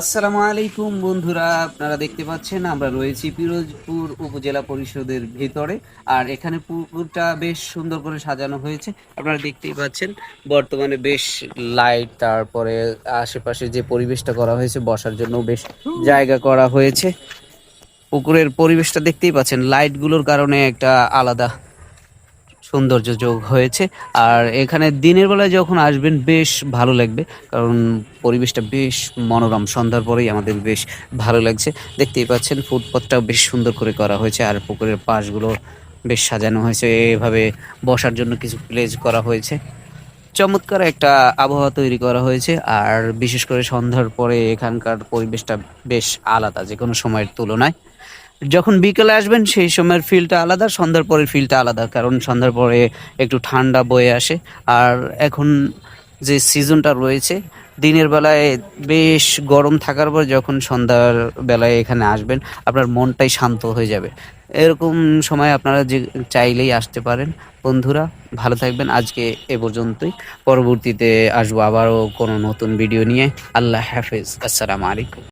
আসসালামু আলাইকুম বন্ধুরা, আপনারা দেখতে পাচ্ছেন আমরা রয়েছি পিরোজপুর উপজেলা পরিষদের ভেতরে, আর এখানে পুকুরটা বেশ সুন্দর করে সাজানো হয়েছে। আপনারা দেখতেই পাচ্ছেন, বর্তমানে বেশ লাইট তারপরে আশেপাশে যে পরিবেশটা করা হয়েছে, বসার জন্য বেশ জায়গা করা হয়েছে। পুকুরের পরিবেশটা দেখতেই পাচ্ছেন লাইটগুলোর কারণে একটা আলাদা সৌন্দর্য যোগ হয়েছে। আর এখানে দিনের বেলায় যখন আসবেন, বেশ ভালো লাগবে। কারণ পরিবেশটা বেশ মনোরম, সন্ধ্যার পরেই আমাদের বেশ ভালো লাগছে। দেখতেই পাচ্ছেন ফুটপথটাও বেশ সুন্দর করে করা হয়েছে। আর পুকুরের পাশগুলো বেশ সাজানো হয়েছে। এভাবে বসার জন্য কিছু প্লেস করা হয়েছে। চমৎকার একটা আবহাওয়া তৈরি করা হয়েছে, আর বিশেষ করে সন্ধ্যার পরে এখানকার পরিবেশটা বেশ আলাদা, যে কোনো সময়ের তুলনায়। যখন বিকেলে আসবেন, সেই সময়ের ফিলটা আলাদা, সন্ধ্যার পরের ফিলটা আলাদা, কারণ সন্ধ্যার পরে একটু ঠান্ডা বয়ে আসে। আর এখন যে সিজনটা রয়েছে দিনের বেলায় বেশ গরম থাকার পর যখন সন্ধ্যার বেলায় এখানে আসবেন, আপনার মনটাই শান্ত হয়ে যাবে। এরকম সময় আপনারা যে চাইলেই আসতে পারেন। বন্ধুরা, ভালো থাকবেন। আজকে এ পর্যন্তই। পরবর্তীতে আসব আবারও কোনো নতুন ভিডিও নিয়ে। আল্লাহ হাফেজ। আসসালামু আলাইকুম।